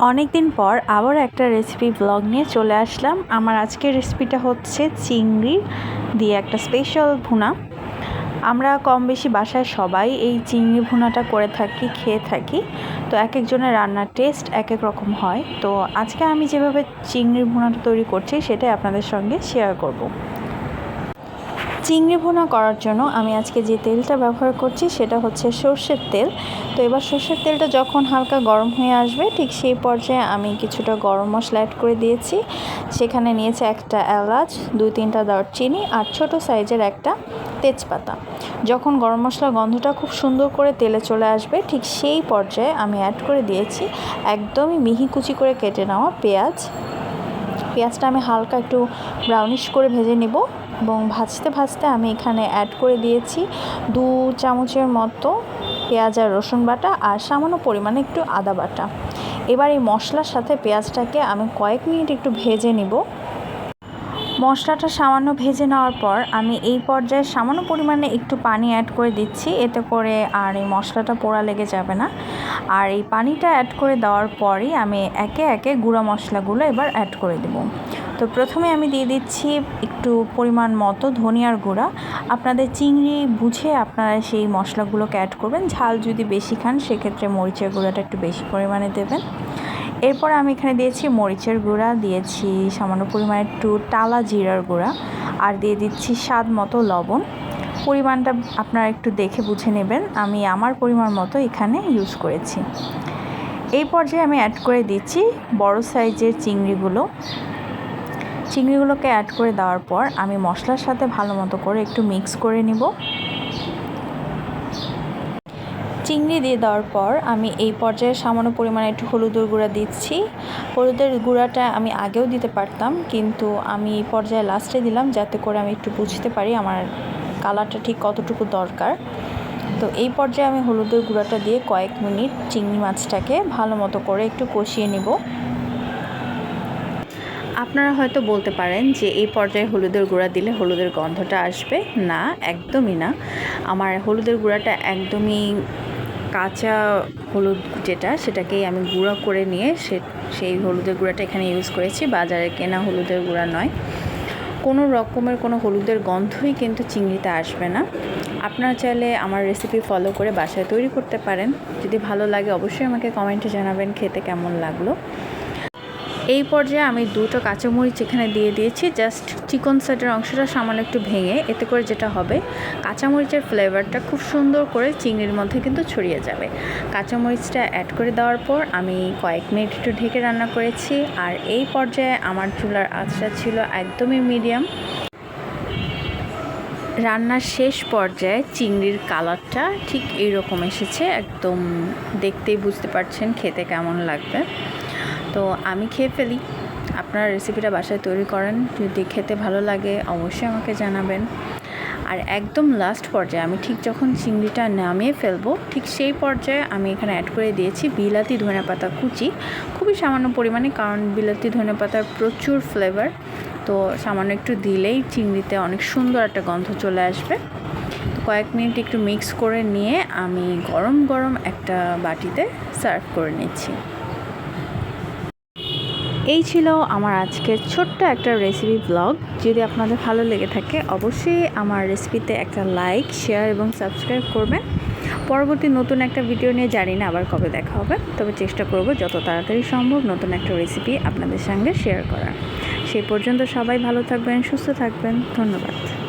অনেক দিন পর আবার একটা রেসিপি ব্লগ নিয়ে চলে আসলাম। আমার আজকের রেসিপিটা হচ্ছে চিংড়ি দিয়ে একটা স্পেশাল ভুনা। আমরা কম বেশি বাসায় সবাই এই চিংড়ি ভুনাটা করে থাকি, খেয়ে থাকি। তো এক একজনের রান্নার টেস্ট এক এক রকম হয়। তো আজকে আমি যেভাবে চিংড়ির ভুনাটা তৈরি করছি, সেটাই আপনাদের সঙ্গে শেয়ার করব। চিংড়ি ভুনা করার জন্য আমি আজকে যে তেলটা ব্যবহার করছি সেটা হচ্ছে সর্ষের তেল। তো এবার সর্ষের তেলটা যখন হালকা গরম হয়ে আসবে, ঠিক সেই পর্যায়ে আমি কিছুটা গরম মশলা অ্যাড করে দিয়েছি। সেখানে নিয়েছে একটা এলাচ, দুই তিনটা দারচিনি আর ছোট সাইজের একটা তেজপাতা। যখন গরম মশলা গন্ধটা খুব সুন্দর করে তেলে চলে আসবে, ঠিক সেই পর্যায়ে আমি অ্যাড করে দিয়েছি একদমই মিহি কুচি করে কেটে নেওয়া পেঁয়াজ। পেঁয়াজটা আমি হালকা একটু ব্রাউনিশ করে ভেজে নেব এবং ভাজতে ভাজতে আমি এখানে অ্যাড করে দিয়েছি দু চামচের মতো পেঁয়াজ আর রসুন বাটা আর সামান্য পরিমাণে একটু আদা বাটা। এবার এই মশলার সাথে পেঁয়াজটাকে আমি কয়েক মিনিট একটু ভেজে নিব। মশলাটা সামান্য ভেজে নেওয়ার পর আমি এই পর্যায়ে সামান্য পরিমাণে একটু পানি অ্যাড করে দিচ্ছি। এতে করে আর এই মশলাটা পোড়া লেগে যাবে না। আর এই পানিটা অ্যাড করে দেওয়ার পরই আমি একে একে গুঁড়া মশলাগুলো এবার অ্যাড করে দেব। তো প্রথমে আমি দিয়ে দিচ্ছি একটু পরিমাণ মতো ধনিয়ার গুঁড়া। আপনাদের চিংড়ি বুঝে আপনারা সেই মশলাগুলোকে অ্যাড করবেন। ঝাল যদি বেশি খান, সেক্ষেত্রে মরিচের গুঁড়াটা একটু বেশি পরিমাণে দেবেন। এরপর আমি এখানে দিয়েছি মরিচের গুঁড়া, দিয়েছি সামান্য পরিমাণে একটু টালা জিরার গুঁড়া, আর দিয়ে দিচ্ছি স্বাদ মতো লবণ। পরিমাণটা আপনারা একটু দেখে বুঝে নেবেন। আমি আমার পরিমাণ মতো এখানে ইউজ করেছি। এই পর্যায়ে আমি অ্যাড করে দিচ্ছি বড় সাইজের চিংড়িগুলো। চিংড়িগুলোকে অ্যাড করে দেওয়ার পর আমি মশলার সাথে ভালো মতো করে একটু মিক্স করে নিব। চিংড়ি দিয়ে দেওয়ার পর আমি এই পর্যায়ে সামান্য পরিমাণে একটু হলুদের গুঁড়া দিচ্ছি। হলুদের গুঁড়াটা আমি আগেও দিতে পারতাম, কিন্তু আমি এই পর্যায়ে লাস্টে দিলাম যাতে করে আমি একটু বুঝতে পারি আমার কালারটা ঠিক কতটুকু দরকার। তো এই পর্যায়ে আমি হলুদের গুঁড়াটা দিয়ে কয়েক মিনিট চিংড়ি মাছটাকে ভালো মতো করে একটু কষিয়ে নেব। আপনারা হয়তো বলতে পারেন যে এই পর্যায়ে হলুদের গুঁড়া দিলে হলুদের গন্ধটা আসবে? না, একদমই না। আমার হলুদের গুঁড়াটা একদমই কাঁচা হলুদ যেটা, সেটাকেই আমি গুঁড়া করে নিয়ে সে, সেই হলুদের গুঁড়াটা এখানে ইউজ করেছি। বাজারে কেনা হলুদের গুঁড়া নয়। কোনো রকমের কোনো হলুদের গন্ধই কিন্তু চিংড়িতে আসবে না। আপনারা চাইলে আমার রেসিপি ফলো করে বাসায় তৈরি করতে পারেন। যদি ভালো লাগে অবশ্যই আমাকে কমেন্টে জানাবেন, খেতে কেমন লাগল। এই পর্যায়ে আমি দুটো কাঁচামরিচ এখানে দিয়ে দিয়েছি। জাস্ট চিকন সাইডের অংশটা সামান্য একটু ভেঙে এতে করে যেটা হবে, কাঁচামরিচের ফ্লেভারটা খুব সুন্দর করে চিংড়ির মধ্যে কিন্তু ছড়িয়ে যাবে। কাঁচামরিচটা অ্যাড করে দেওয়ার পর আমি কয়েক মিনিট একটু ঢেকে রান্না করেছি। আর এই পর্যায়ে আমার চুলার আঁচটা ছিল একদমই মিডিয়াম রান্নার শেষ পর্যায়ে চিংড়ির কালারটা ঠিক এইরকম এসেছে। একদম দেখতেই বুঝতে পারছেন খেতে কেমন লাগবে। তো আমি খেয়ে ফেলি। আপনারা রেসিপিটা বাসায় তৈরি করেন। যদি খেতে ভালো লাগে, অবশ্যই আমাকে জানাবেন। আর একদম লাস্ট পর্যায়ে আমি ঠিক যখন চিংড়িটা নামিয়ে ফেলব, ঠিক সেই পর্যায়ে আমি এখানে অ্যাড করে দিয়েছি বিলাতি ধনে পাতা কুচি। খুবই সামান্য পরিমাণে, কারণ বিলাতি ধনে পাতার প্রচুর ফ্লেভার তো সামান্য একটু দিলেই চিংড়িতে অনেক সুন্দর একটা গন্ধ চলে আসবে। কয়েক মিনিট একটু মিক্স করে নিয়ে আমি গরম গরম একটা বাটিতে সার্ভ করে নিচ্ছি। এই ছিল আমার আজকের ছোট্ট একটা রেসিপি ব্লগ যদি আপনাদের ভালো লেগে থাকে, অবশ্যই আমার রেসিপিতে একটা লাইক শেয়ার এবং সাবস্ক্রাইব করবেন। পরবর্তী নতুন একটা ভিডিও নিয়ে জানি না আবার কবে দেখা হবে, তবে চেষ্টা করব যত তাড়াতাড়ি সম্ভব নতুন একটা রেসিপি আপনাদের সঙ্গে শেয়ার করার। সেই পর্যন্ত সবাই ভালো থাকবেন, সুস্থ থাকবেন। ধন্যবাদ।